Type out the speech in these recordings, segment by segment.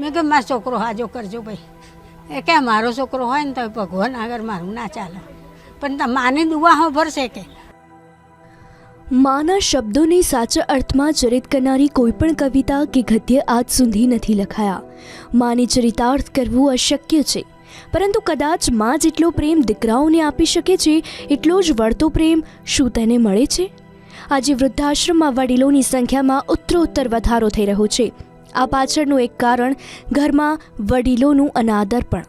મેં કે મારો છોકરો હાજો કરજો ભાઈ. એ કે મારો છોકરો હોય ને તો ભગવાન આગળ મારું ના ચાલે. પણ માને દુઆ ભરશે કે? માના શબ્દોને સાચા અર્થમાં ચરિત કરનારી કોઈ પણ કવિતા કે ગદ્ય આજ સુધી નથી લખાયા. માને ચરિતાર્થ કરવું અશક્ય છે. પરંતુ કદાચમાં જેટલો પ્રેમ દીકરાઓને આપી શકે છે, એટલો જ વળતો પ્રેમ શું તેને મળે છે? આજે વૃદ્ધાશ્રમમાં વડીલોની સંખ્યામાં ઉત્તરોત્તર વધારો થઈ રહ્યો છે. આ પાછળનું એક કારણ ઘરમાં વડીલોનું અનાદર પણ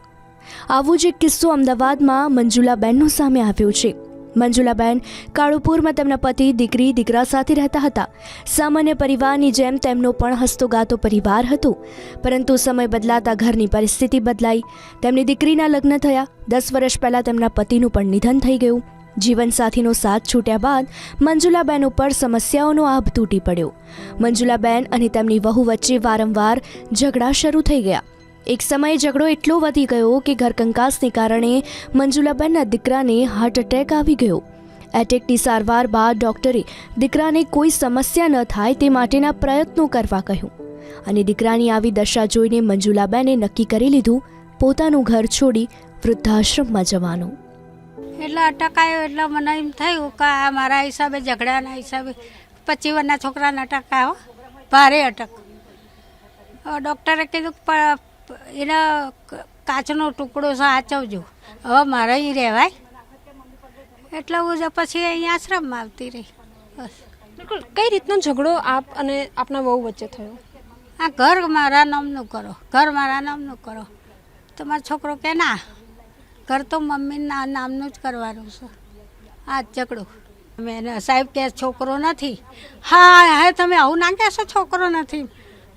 આવો જ એક કિસ્સો અમદાવાદમાં મંજુલાબેનનો સામે આવ્યો છે. મંજુલાબેન કાળુપુરમાં તેમના પતિ, દીકરી, દીકરા સાથે રહેતા હતા. સામાન્ય પરિવારની જેમ તેમનો પણ હસ્તોગાતો પરિવાર હતો. પરંતુ સમય બદલાતા ઘરની પરિસ્થિતિ બદલાઈ. તેમની દીકરીના લગ્ન થયા. દસ વર્ષ પહેલાં તેમના પતિનું પણ નિધન થઈ ગયું. જીવનસાથીનો સાથ છૂટ્યા બાદ મંજુલાબેન ઉપર સમસ્યાઓનો આભ તૂટી પડ્યો. મંજુલાબેન અને તેમની વહુ વચ્ચે વારંવાર ઝઘડા શરૂ થઈ ગયા. એક સમયે ઝઘડો એટલો વધી ગયો કે ઘરકંકાસને કારણે મંજુલાબેનના દીકરાને હાર્ટ એટેક આવી ગયો. એટેકની સારવાર બાદ ડૉક્ટરે દીકરાને કોઈ સમસ્યા ન થાય તે માટેના પ્રયત્નો કરવા કહ્યું. અને દીકરાની આવી દશા જોઈને મંજુલાબેને નક્કી કરી લીધું, પોતાનું ઘર છોડી વૃદ્ધાશ્રમમાં જવાનું. એટલે અટકાયો એટલે મને એમ થયું કે આ મારા હિસાબે ઝઘડાના હિસાબે પચીસ વર્ષના છોકરાને અટકાયો ભારે અટક. ડૉક્ટરે કીધું કે એના કાચનો ટુકડો સાચવજો હવે મારે અહીં રહેવાય. એટલે હું પછી અહીં આશ્રમમાં આવતી રહી. બસ. બિલકુલ. કઈ રીતનો ઝઘડો આપ અને આપના બહુ વચ્ચે થયો? આ ઘર મારા નામનું કરો. ઘર મારા નામનું કરો. તમારો છોકરો કે ના? ઘર તો મમ્મીના નામનું જ કરવાનું છે. આ ચકડો મેં સાહેબ કે છોકરો નથી. હા હા, તમે આવું ના કહેશો છોકરો નથી.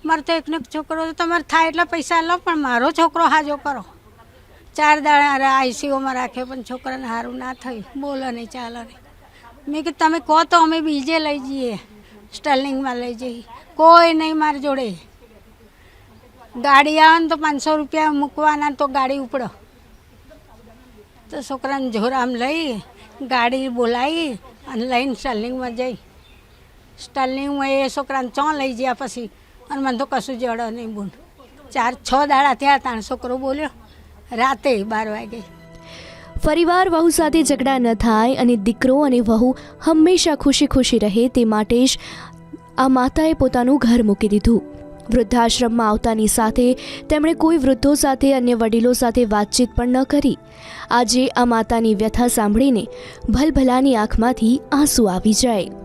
મારે તો એકનો છોકરો. તમારે થાય એટલા પૈસા લો, પણ મારો છોકરો હાજો કરો. ચાર દાડા આઈસીયુમાં રાખ્યો, પણ છોકરાને સારું ના થયું. બોલો નહીં ચાલો નહીં મેં કીધું, તમે કહો તો અમે બીજે લઈ જઈએ. સ્ટર્લિંગમાં લઈ જઈએ. કોઈ નહીં મારી જોડે. ગાડી આવે ને તો પાંચસો રૂપિયા મૂકવાના તો ગાડી ઉપડો. તો છોકરાને જોરામ લઈ, ગાડી બોલાવી અને લઈને સ્ટર્લિંગમાં જઈ. સ્ટાલિંગમાં એ છોકરાને ચો લઈ ગયા પછી અને મને તો કશું જડો નહીં બોલ. ચાર, છ દાડા થયા તાણ છોકરો બોલ્યો, રાતે બાર વાગે. ફરીવાર વહુ સાથે ઝઘડા ન થાય અને દીકરો અને વહુ હંમેશા ખુશી ખુશી રહે તે માટે જ આ માતાએ પોતાનું ઘર મૂકી દીધું. વૃદ્ધાશ્રમમાં આવતાની સાથે તેમણે કોઈ વૃદ્ધો સાથે અન્ય વડીલો સાથે વાતચીત પણ ન કરી. આજે આ માતાની વ્યથા સાંભળીને ભલભલાની આંખમાંથી આંસુ આવી જાય.